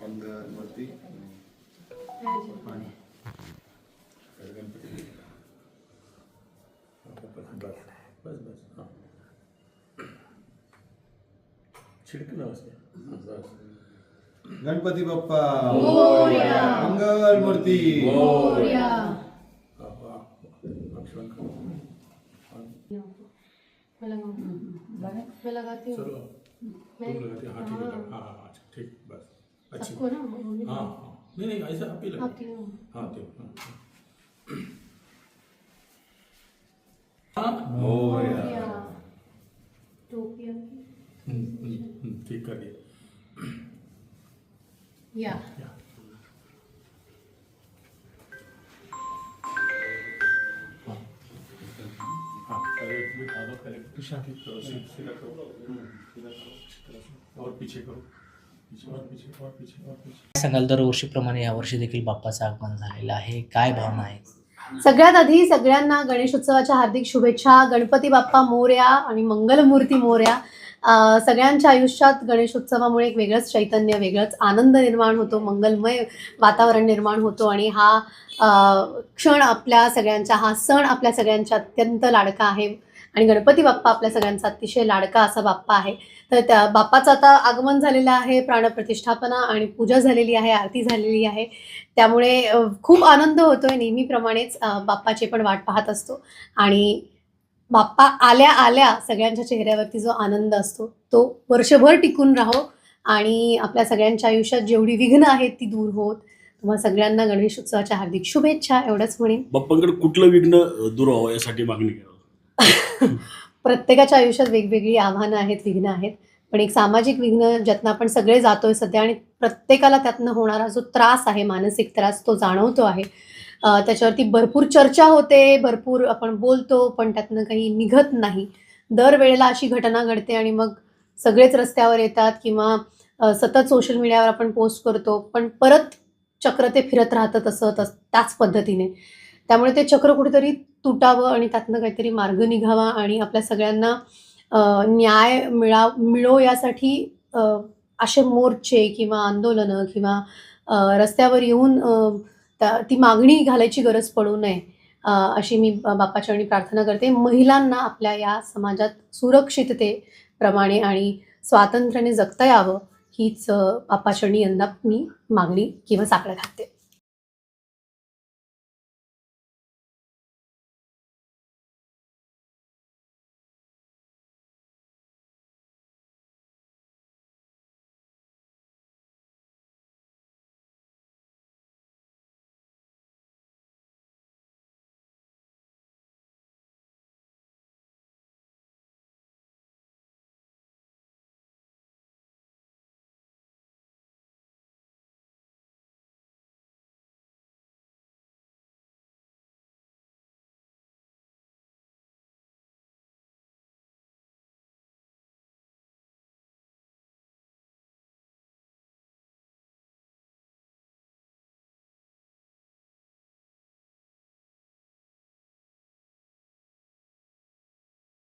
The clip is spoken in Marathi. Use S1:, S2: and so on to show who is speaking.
S1: मंगलमूर्ती आणि गणपती
S2: बस बस हां छिडक नमस्ते बस
S1: गणपती बाप्पा मंगलमूर्ती
S2: हा, हा. अक्षर करो.
S3: मैं लगाती हूँ
S2: हाँ ठीक है हाँ हाँ ठीक बस. अच्छी.
S3: सबको ना भी
S2: हाँ हाँ। नहीं नहीं ऐसा आप ही लगा।
S3: हूँ
S2: हाँ। ठीक हाँ हाँ। हाँ।
S1: मोरया
S3: टोपिया की।
S2: हम्म, हम्म, हम्म, ठीक कर दिया।
S3: या।
S2: या। हाँ। पहले बिठा दो पहले ठीक करो सीधा करो। सीधा और पीछे करो।
S4: काय सांगाल दरवर्षीप्रमाणे यावर्षी देखील बाप्पाचं आगमन झालेलं आहे? काय भावना आहे?
S3: सगळ्यात आधी सगळ्यांना गणेशोत्सवाच्या हार्दिक शुभेच्छा. गणपती बाप्पा मोर्या आणि मंगलमूर्ती मोर्या. सगळ्यांच्या आयुष्यात गणेशोत्सवामुळे एक वेगळंच चैतन्य वेगळंच आनंद निर्माण होतो मंगलमय वातावरण निर्माण होतो आणि हा क्षण आपल्या सगळ्यांचा हा सण आपल्या सगळ्यांच्या अत्यंत लाडका आहे आणि गणपती बाप्पा आपल्या सगळ्यांचा अतिशय लाडका असा बाप्पा आहे. तर त्या बाप्पाचं आता आगमन झालेलं आहे प्राणप्रतिष्ठापना आणि पूजा झालेली आहे आरती झालेली आहे. त्यामुळे खूप आनंद होतोय नेहमीप्रमाणेच बाप्पाचे बाप्पाची पण वाट पाहत असतो. आणि बाप्पा आल्या आल्या सगळ्यांच्या चेहऱ्यावरती जो आनंद असतो तो वर्षभर टिकून राहो आणि आपल्या सगळ्यांच्या आयुष्यात जेवढी विघ्न आहेत ती दूर होत. तुम्हाला सगळ्यांना गणेश उत्सवाच्या हार्दिक शुभेच्छा एवढंच म्हणेन
S5: बाप्पांकडे कुठलं विघ्न दूर व्हावं यासाठी मागणी करा
S3: प्रत्येकाच्या आयुष्यात वेगवेगळी आव्हानं आहेत विघ्न आहेत. पण एक सामाजिक विघ्न ज्यातनं आपण सगळे जातोय सध्या आणि प्रत्येकाला त्यातनं होणारा जो त्रास आहे मानसिक त्रास तो जाणवतो आहे. त्याच्यावरती भरपूर चर्चा होते भरपूर आपण बोलतो पण त्यातनं काही निघत नाही. दरवेळेला अशी घटना घडते आणि मग सगळेच रस्त्यावर येतात किंवा सतत सोशल मीडियावर आपण पोस्ट करतो पण परत चक्र ते फिरत राहतं तसं तस त्याच पद्धतीने. त्यामुळे ते चक्र कुठेतरी तुटावं आणि त्यातनं काहीतरी मार्ग निघावा आणि आपल्या सगळ्यांना न्याय मिळा मिळो यासाठी असे मोर्चे किंवा आंदोलनं किंवा रस्त्यावर येऊन ती मागणी घालायची गरज पडू नये. अशी मी बाप्पाचरणी प्रार्थना करते. महिलांना आपल्या या समाजात सुरक्षिततेप्रमाणे आणि स्वातंत्र्याने जगता यावं हीच अ, यंदा मी मागणी किंवा साकडं घालते.